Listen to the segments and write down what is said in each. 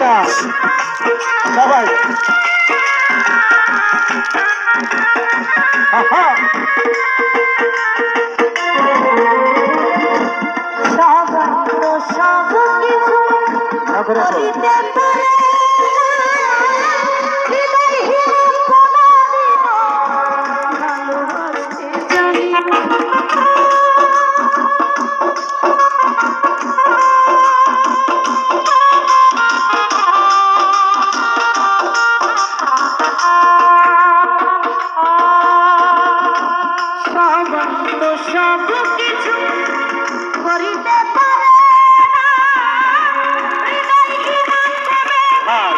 Tata বাবাই সাগর সাগর কিছু জীবন্ত সব কিছু করিতে পারে না। হ্যাঁ,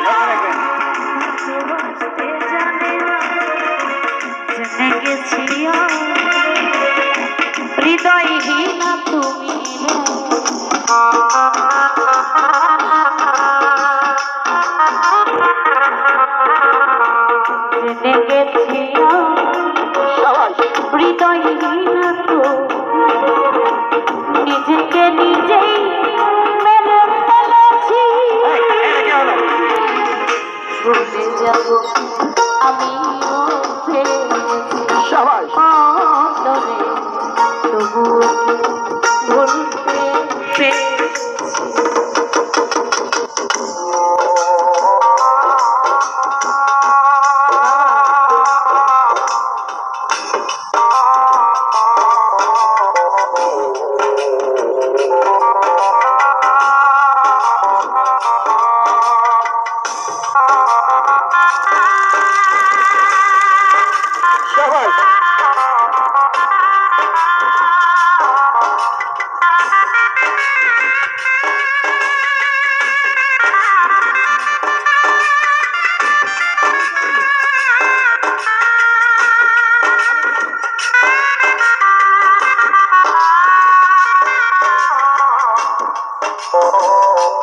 Oh!